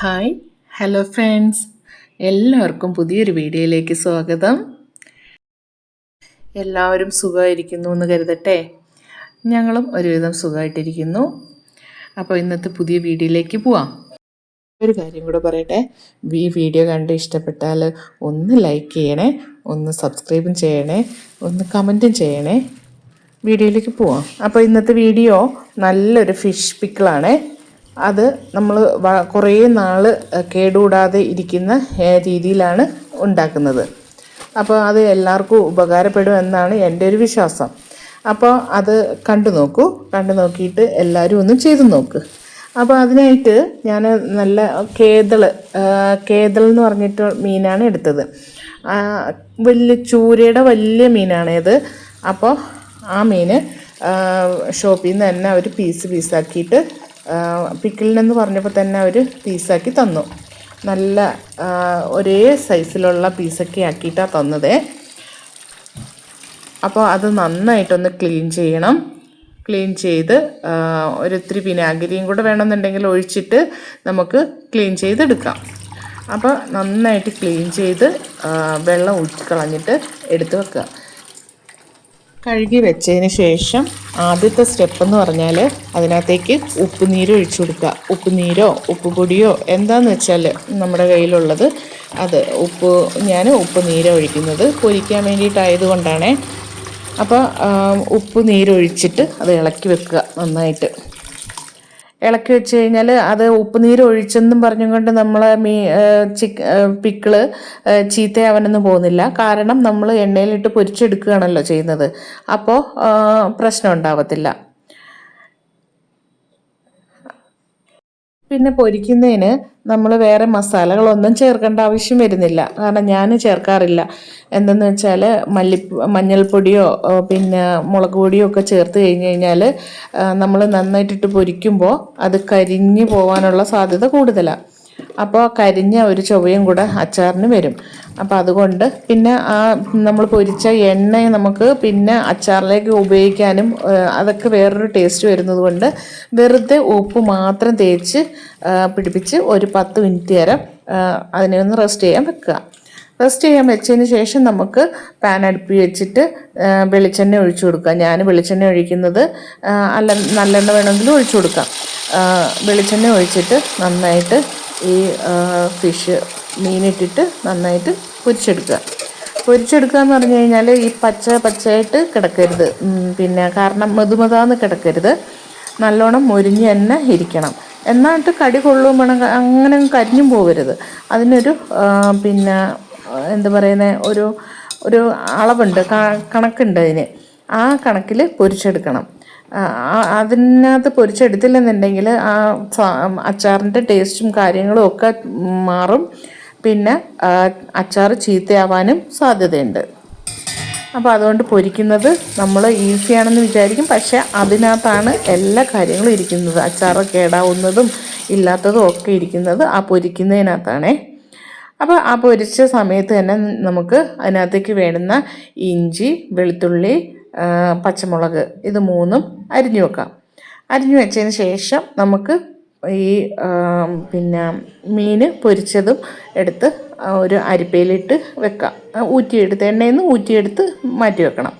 Hi hello friends. എല്ലാവർക്കും പുതിയൊരു വീഡിയോയിലേക്ക് സ്വാഗതം. എല്ലാവരും സുഖമായിരിക്കുന്നു എന്ന് കരുതട്ടെ? ഞങ്ങളും ഒരുവിധം സുഖമായിട്ടിരിക്കുന്നു. അപ്പോൾ ഇന്നത്തെ പുതിയ വീഡിയോയിലേക്ക് പോവാം. ഒരു കാര്യം കൂടെ പറയട്ടെ. ഈ വീഡിയോ കണ്ട് ഇഷ്ടപ്പെട്ടാൽ ഒന്ന് ലൈക്ക് ചെയ്യണേ ഒന്ന് സബ്സ്ക്രൈബും ചെയ്യണേ ഒന്ന് കമന്റും ചെയ്യണേ. വീഡിയോയിലേക്ക് പോവാം. അപ്പോൾ ഇന്നത്തെ വീഡിയോ നല്ലൊരു ഫിഷ് പിക്കിളാണേ. അത് നമ്മൾ കുറേ നാൾ കേടുകൂടാതെ ഇരിക്കുന്ന രീതിയിലാണ് ഉണ്ടാക്കുന്നത്. അപ്പോൾ അത് എല്ലാവർക്കും ഉപകാരപ്പെടും എന്നാണ് എന്റെ ഒരു വിശ്വാസം. അപ്പോൾ അത് കണ്ടു നോക്കൂ. കണ്ടു നോക്കിയിട്ട് എല്ലാവരും ഒന്ന് ചെയ്തു നോക്ക്. അപ്പോൾ അതിനായിട്ട് ഞാൻ നല്ല കേതൾ കേതൾ എന്ന് പറഞ്ഞിട്ട് മീനാണ് എടുത്തത്. വലിയ ചൂരയുടെ വലിയ മീനാണേത് അപ്പോൾ ആ മീൻ ഷോപ്പിൽ നിന്ന് തന്നെ അവർ പീസ് പീസാക്കിയിട്ട് പിക്കിളിനെന്ന് പറഞ്ഞപ്പോൾ തന്നെ അവർ പീസാക്കി തന്നു. നല്ല ഒരേ സൈസിലുള്ള പീസൊക്കെ ആക്കിയിട്ടാണ് തന്നത്. അപ്പോൾ അത് നന്നായിട്ടൊന്ന് ക്ലീൻ ചെയ്യണം. ക്ലീൻ ചെയ്ത് ഒരിത്തിരി വിനാഗിരിയും കൂടെ വേണമെന്നുണ്ടെങ്കിൽ ഒഴിച്ചിട്ട് നമുക്ക് ക്ലീൻ ചെയ്തെടുക്കാം. അപ്പോൾ നന്നായിട്ട് ക്ലീൻ ചെയ്ത് വെള്ളം വെള്ളം ഊറ്റിക്കളഞ്ഞിട്ട് എടുത്ത് വെക്കുക. കഴുകി വെച്ചതിന് ശേഷം ആദ്യത്തെ സ്റ്റെപ്പ് എന്ന് പറഞ്ഞാൽ അതിനകത്തേക്ക് ഉപ്പുനീര് ഒഴിച്ചു കൊടുക്കുക. ഉപ്പുനീരോ ഉപ്പുപൊടിയോ എന്താണെന്ന് വെച്ചാൽ നമ്മുടെ കയ്യിലുള്ളത് അത് ഉപ്പ് ഞാൻ ഉപ്പ് നീര് ഒഴിക്കുന്നത് പൊരിക്കാൻ വേണ്ടിയിട്ടായത് കൊണ്ടാണേ. അപ്പോൾ ഉപ്പ് നീരൊഴിച്ചിട്ട് അത് ഇളക്കി വെക്കുക നന്നായിട്ട്. ഇളക്കി വെച്ച് കഴിഞ്ഞാൽ അത് ഉപ്പ് നീര് ഒഴിച്ചെന്നും പറഞ്ഞുകൊണ്ട് നമ്മൾ മീ ചിക്ക് പിക്കിൾ ചീത്തയാവനൊന്നും പോകുന്നില്ല. കാരണം നമ്മൾ എണ്ണയിലിട്ട് പൊരിച്ചെടുക്കുകയാണല്ലോ ചെയ്യുന്നത്. അപ്പോൾ പ്രശ്നം ഉണ്ടാവത്തില്ല. പിന്നെ പൊരിക്കുന്നതിന് നമ്മൾ വേറെ മസാലകളൊന്നും ചേർക്കേണ്ട ആവശ്യം വരുന്നില്ല. കാരണം ഞാൻ ചേർക്കാറില്ല. എന്തെന്ന് വെച്ചാൽ മല്ലി മഞ്ഞൾപ്പൊടിയോ പിന്നെ മുളക് പൊടിയോ ഒക്കെ ചേർത്ത് കഴിഞ്ഞ് കഴിഞ്ഞാൽ നമ്മൾ നന്നായിട്ടിട്ട് പൊരിക്കുമ്പോൾ അത് കരിഞ്ഞു പോകാനുള്ള സാധ്യത കൂടുതലാണ് അപ്പോൾ കരിഞ്ഞ ഒരു ചൊവ്വയും കൂടെ അച്ചാറിന് വരും. അപ്പോൾ അതുകൊണ്ട് പിന്നെ ആ നമ്മൾ പൊരിച്ച എണ്ണ നമുക്ക് പിന്നെ അച്ചാറിലേക്ക് ഉപയോഗിക്കാനും അതൊക്കെ വേറൊരു ടേസ്റ്റ് വരുന്നത് കൊണ്ട് വെറുതെ ഉപ്പ് മാത്രം തേച്ച് പിടിപ്പിച്ച് ഒരു പത്ത് മിനിറ്റ് നേരം അതിനെ ഒന്ന് റെസ്റ്റ് ചെയ്യാൻ വെക്കുക. റെസ്റ്റ് ചെയ്യാൻ വെച്ചതിന് ശേഷം നമുക്ക് പാൻ അടുപ്പി വെച്ചിട്ട് വെളിച്ചെണ്ണ ഒഴിച്ചു കൊടുക്കുക. ഞാൻ വെളിച്ചെണ്ണ ഒഴിക്കുന്നത് അല്ല നല്ലെണ്ണ വേണമെങ്കിലും ഒഴിച്ചു കൊടുക്കാം. വെളിച്ചെണ്ണ ഒഴിച്ചിട്ട് നന്നായിട്ട് ഈ ഫിഷ് മീനിട്ടിട്ട് നന്നായിട്ട് പൊരിച്ചെടുക്കുക. പൊരിച്ചെടുക്കുക എന്ന് പറഞ്ഞു കഴിഞ്ഞാൽ ഈ പച്ച പച്ചയായിട്ട് കിടക്കരുത്. പിന്നെ കാരണം മെതുമെതാന്ന് കിടക്കരുത്. നല്ലോണം മൊരിഞ്ഞ് തന്നെ ഇരിക്കണം. എന്നിട്ട് കടി കൊള്ളും അങ്ങനെ അങ്ങ് കരിഞ്ഞും പോകരുത് അതിനൊരു പിന്നെ എന്താ പറയുന്നത് ഒരു ഒരു അളവുണ്ട് കണക്കുണ്ട് അതിന്. ആ കണക്കിൽ പൊരിച്ചെടുക്കണം. അതിനകത്ത് പൊരിച്ചെടുത്തില്ലെന്നുണ്ടെങ്കിൽ ആ അച്ചാറിന്റെ ടേസ്റ്റും കാര്യങ്ങളും ഒക്കെ മാറും. പിന്നെ അച്ചാർ ചീത്തയാവാനും സാധ്യതയുണ്ട്. അപ്പോൾ അതുകൊണ്ട് പൊരിക്കുന്നത് നമ്മൾ ഈസിയാണെന്ന് വിചാരിക്കും. പക്ഷേ അതിനകത്താണ് എല്ലാ കാര്യങ്ങളും ഇരിക്കുന്നത്. അച്ചാറ് കേടാവുന്നതും ഇല്ലാത്തതും ഒക്കെ ഇരിക്കുന്നത് ആ പൊരിക്കുന്നതിനകത്താണേ. അപ്പോൾ ആ പൊരിച്ച സമയത്ത് തന്നെ നമുക്ക് അതിനകത്തേക്ക് വേണ്ടുന്ന ഇഞ്ചി വെളുത്തുള്ളി പച്ചമുളക് ഇത് മൂന്നും അരിഞ്ഞു വെക്കാം. അരിഞ്ഞു വെച്ചതിന് ശേഷം നമുക്ക് ഈ പിന്നെ മീൻ പൊരിച്ചതും എടുത്ത് ഒരു അരിപ്പയിലിട്ട് വെക്കാം. ഊറ്റിയെടുത്ത് എണ്ണയിൽ നിന്ന് ഊറ്റിയെടുത്ത് മാറ്റി വെക്കണം.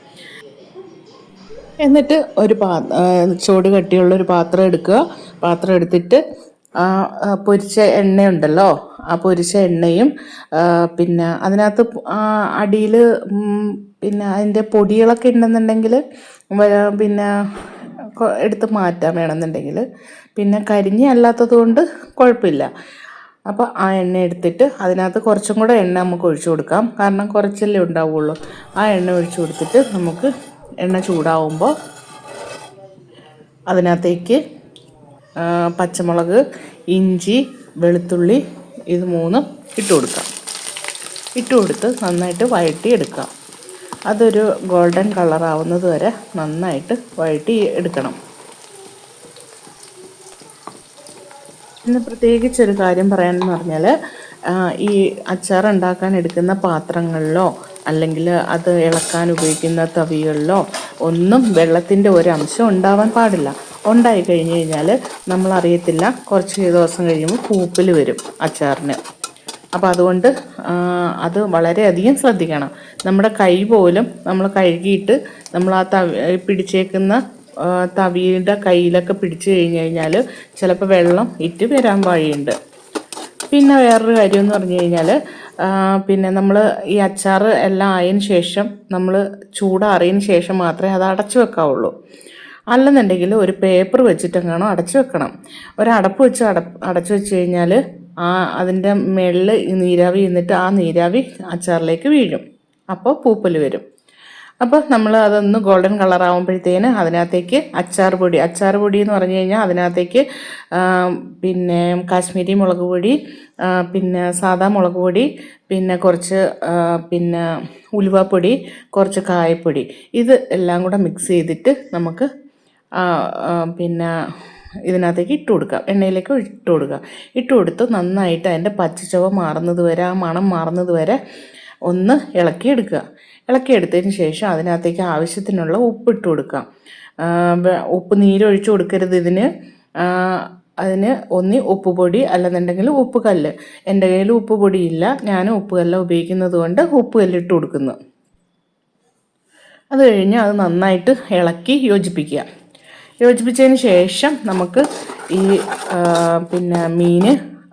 എന്നിട്ട് ഒരു പാ ചൂട് കട്ടിയുള്ള ഒരു പാത്രം എടുക്കുക. പാത്രം എടുത്തിട്ട് പൊരിച്ച എണ്ണയുണ്ടല്ലോ ആ പൊരിച്ച എണ്ണയും പിന്നെ അതിനകത്ത് അടിയിൽ പിന്നെ അതിന്റെ പൊടികളൊക്കെ ഉണ്ടെന്നുണ്ടെങ്കിൽ പിന്നെ എടുത്ത് മാറ്റാൻ വേണമെന്നുണ്ടെങ്കിൽ. പിന്നെ കരിഞ്ഞ അല്ലാത്തത് കൊണ്ട് കുഴപ്പമില്ല. അപ്പോൾ ആ എണ്ണ എടുത്തിട്ട് അതിനകത്ത് കുറച്ചും കൂടെ എണ്ണ നമുക്ക് ഒഴിച്ചു കൊടുക്കാം. കാരണം കുറച്ചല്ലേ ഉണ്ടാവുള്ളൂ. ആ എണ്ണ ഒഴിച്ചു കൊടുത്തിട്ട് നമുക്ക് എണ്ണ ചൂടാവുമ്പോൾ അതിനകത്തേക്ക് പച്ചമുളക് ഇഞ്ചി വെളുത്തുള്ളി ഇത് മൂന്നും ഇട്ട് കൊടുക്കാം. ഇട്ട് കൊടുത്ത് നന്നായിട്ട് വഴറ്റി എടുക്കാം അതൊരു ഗോൾഡൻ കളർ ആവുന്നത് വരെ നന്നായിട്ട് വഴറ്റി എടുക്കണം. പിന്നെ പ്രത്യേകിച്ച് ഒരു കാര്യം പറയാനെന്ന് പറഞ്ഞാൽ ഈ അച്ചാർ ഉണ്ടാക്കാൻ എടുക്കുന്ന പാത്രങ്ങളിലോ അല്ലെങ്കിൽ അത് ഇളക്കാൻ ഉപയോഗിക്കുന്ന തവികളിലോ ഒന്നും വെള്ളത്തിന്റെ ഒരു അംശം ഉണ്ടാവാൻ പാടില്ല. ഉണ്ടായി കഴിഞ്ഞ് കഴിഞ്ഞാൽ നമ്മളറിയത്തില്ല. കുറച്ച് ദിവസം കഴിയുമ്പോൾ പൂപ്പിൽ വരും അച്ചാറിന്. അപ്പോൾ അതുകൊണ്ട് അത് വളരെയധികം ശ്രദ്ധിക്കണം. നമ്മുടെ കൈ പോലും നമ്മൾ കഴുകിയിട്ട് നമ്മൾ ആ തവി പിടിച്ചേക്കുന്ന തവിയുടെ കയ്യിലൊക്കെ പിടിച്ചു കഴിഞ്ഞ് കഴിഞ്ഞാൽ ചിലപ്പോൾ വെള്ളം ഇറ്റ് വരാൻ വഴിയുണ്ട്. പിന്നെ വേറൊരു കാര്യം എന്ന് പറഞ്ഞു കഴിഞ്ഞാൽ പിന്നെ നമ്മൾ ഈ അച്ചാർ എല്ലാം ആയതിനു ശേഷം നമ്മൾ ചൂടാറിയതിന് ശേഷം മാത്രമേ അത് അടച്ചു വെക്കാവുള്ളൂ. അല്ലെന്നുണ്ടെങ്കിൽ ഒരു പേപ്പർ വെച്ചിട്ടെങ്ങാണോ അടച്ചു വെക്കണം. ഒരടപ്പ് വെച്ച് അട അടച്ചു വെച്ച് കഴിഞ്ഞാൽ ആ അതിന്റെ മുകളിൽ നീരാവി എന്നിട്ട് ആ നീരാവി അച്ചാറിലേക്ക് വീഴും. അപ്പോൾ പൂപ്പൽ വരും. അപ്പോൾ നമ്മൾ അതൊന്ന് ഗോൾഡൻ കളർ ആകുമ്പോഴത്തേന് അതിനകത്തേക്ക് അച്ചാർ പൊടി അച്ചാർ പൊടി എന്ന് പറഞ്ഞു കഴിഞ്ഞാൽ അതിനകത്തേക്ക് പിന്നെ കാശ്മീരി മുളക് പൊടി പിന്നെ സാദാ മുളക് പൊടി പിന്നെ കുറച്ച് പിന്നെ ഉലുവാപ്പൊടി കുറച്ച് കായപ്പൊടി. ഇത് എല്ലാം കൂടെ മിക്സ് ചെയ്തിട്ട് നമുക്ക് പിന്നെ ഇതിനകത്തേക്ക് ഇട്ട് കൊടുക്കുക. എണ്ണയിലേക്ക് ഇട്ട് കൊടുക്കുക. ഇട്ട് കൊടുത്ത് നന്നായിട്ട് അതിന്റെ പച്ചച്ചവ മാറുന്നത് വരെ ആ മണം മാറുന്നത് വരെ ഒന്ന് ഇളക്കിയെടുക്കുക. ഇളക്കിയെടുത്തതിന് ശേഷം അതിനകത്തേക്ക് ആവശ്യത്തിനുള്ള ഉപ്പ് ഇട്ട് കൊടുക്കാം ആ, വെ- ഉപ്പ് നീരൊഴിച്ച് കൊടുക്കരുത് ഇതിന്. അതിന് ഒന്നി ഉപ്പ് പൊടി അല്ലെന്നുണ്ടെങ്കിൽ ഉപ്പ് കല്ല്. എന്റെ കയ്യിൽ ഉപ്പ് പൊടിയില്ല ഞാൻ ഉപ്പ് കല്ല ഉപയോഗിക്കുന്നത് കൊണ്ട് ഉപ്പ് കല്ലിട്ട് കൊടുക്കുന്നു. അത് കഴിഞ്ഞ് അത് നന്നായിട്ട് ഇളക്കി യോജിപ്പിക്കുക. യോജിപ്പിച്ചതിന് ശേഷം നമുക്ക് ഈ പിന്നെ മീൻ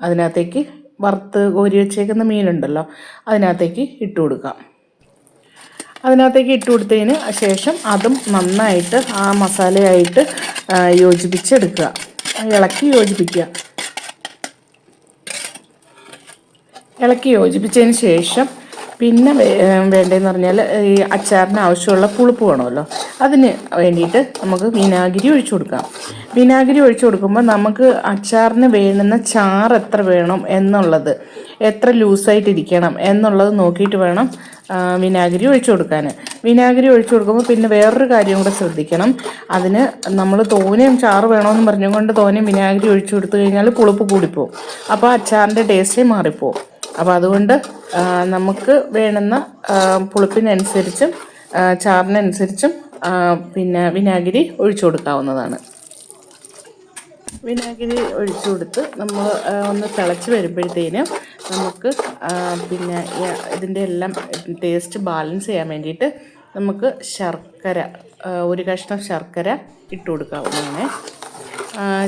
അതിനകത്തേക്ക് വറുത്ത് കോരി വെച്ചേക്കുന്ന മീനുണ്ടല്ലോ അതിനകത്തേക്ക് ഇട്ട് കൊടുക്കാം. അതിനകത്തേക്ക് ഇട്ട് കൊടുത്തതിന് ശേഷം അതും നന്നായിട്ട് ആ മസാലയായിട്ട് യോജിപ്പിച്ചെടുക്കുക. ഇളക്കി യോജിപ്പിക്കുക. ഇളക്കി യോജിപ്പിച്ചതിന് ശേഷം പിന്നെ വേണ്ടതെന്ന് പറഞ്ഞാൽ ഈ അച്ചാറിന് ആവശ്യമുള്ള പുളിപ്പ് വേണമല്ലോ. അതിന് വേണ്ടിയിട്ട് നമുക്ക് വിനാഗിരി ഒഴിച്ചു കൊടുക്കാം. വിനാഗിരി ഒഴിച്ചു കൊടുക്കുമ്പോൾ നമുക്ക് അച്ചാറിന് വേണ്ടുന്ന ചാറ് എത്ര വേണം എന്നുള്ളത് എത്ര ലൂസായിട്ടിരിക്കണം എന്നുള്ളത് നോക്കിയിട്ട് വേണം വിനാഗിരി ഒഴിച്ചു കൊടുക്കാൻ വിനാഗിരി ഒഴിച്ചു കൊടുക്കുമ്പോൾ പിന്നെ വേറൊരു കാര്യം കൂടെ ശ്രദ്ധിക്കണം. അതിന് നമ്മൾ തോനെയും ചാറ് വേണമെന്ന് പറഞ്ഞുകൊണ്ട് തോനെയും വിനാഗിരി ഒഴിച്ചു കൊടുത്തു കഴിഞ്ഞാൽ പുളിപ്പ് കൂടിപ്പോവും. അപ്പോൾ അച്ചാറിന്റെ ടേസ്റ്റേ മാറിപ്പോവും. അപ്പോൾ അതുകൊണ്ട് നമുക്ക് വേണ്ടുന്ന പുളിപ്പിനനുസരിച്ചും ചാറിനനുസരിച്ചും പിന്നെ വിനാഗിരി ഒഴിച്ചു കൊടുക്കാവുന്നതാണ്. വിനാഗിരി ഒഴിച്ചു കൊടുത്ത് നമ്മൾ ഒന്ന് തിളച്ച് വരുമ്പോഴത്തേനും നമുക്ക് പിന്നെ ഇതിന്റെ എല്ലാം ടേസ്റ്റ് ബാലൻസ് ചെയ്യാൻ വേണ്ടിയിട്ട് നമുക്ക് ശർക്കര ഒരു കഷ്ണം ശർക്കര ഇട്ട് കൊടുക്കാവുന്നതാണ്.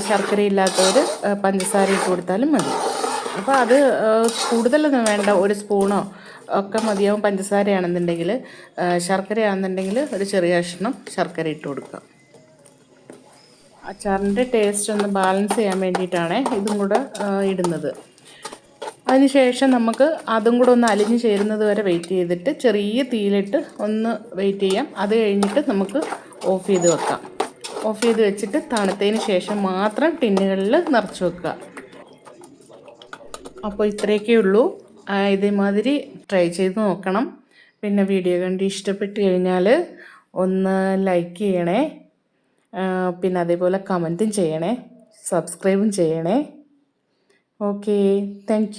ശർക്കര ഇല്ലാത്തവർ പഞ്ചസാര ഇട്ട് കൊടുത്താലും മതി. അപ്പോൾ അത് കൂടുതലൊന്നും വേണ്ട. ഒരു സ്പൂണോ ഒക്കെ മതിയാവും പഞ്ചസാരയാണെന്നുണ്ടെങ്കിൽ ശർക്കരയാണെന്നുണ്ടെങ്കിൽ ഒരു ചെറിയ കഷ്ണം ശർക്കര ഇട്ട് കൊടുക്കുക. അച്ചാറിന്റെ ടേസ്റ്റ് ഒന്ന് ബാലൻസ് ചെയ്യാൻ വേണ്ടിയിട്ടാണ് ഇതും കൂടെ ഇടുന്നത്. അതിനുശേഷം നമുക്ക് അതും കൂടെ ഒന്ന് അലിഞ്ഞ് ചേരുന്നത് വരെ വെയിറ്റ് ചെയ്തിട്ട് ചെറിയ തീയിലിട്ട് ഒന്ന് വെയിറ്റ് ചെയ്യാം. അത് കഴിഞ്ഞിട്ട് നമുക്ക് ഓഫ് ചെയ്ത് വെക്കാം. ഓഫ് ചെയ്ത് വെച്ചിട്ട് തണുത്തതിന് ശേഷം മാത്രം ടിന്നുകളിൽ നിറച്ച് വെക്കുക. അപ്പോൾ ഇത്രയൊക്കെ ഉള്ളൂ. ഇതേമാതിരി ട്രൈ ചെയ്ത് നോക്കണം. പിന്നെ വീഡിയോ കണ്ട് ഇഷ്ടപ്പെട്ട് കഴിഞ്ഞാൽ ഒന്ന് ലൈക്ക് ചെയ്യണേ. പിന്നെ അതേപോലെ കമന്റും ചെയ്യണേ. സബ്സ്ക്രൈബും ചെയ്യണേ. Okay thank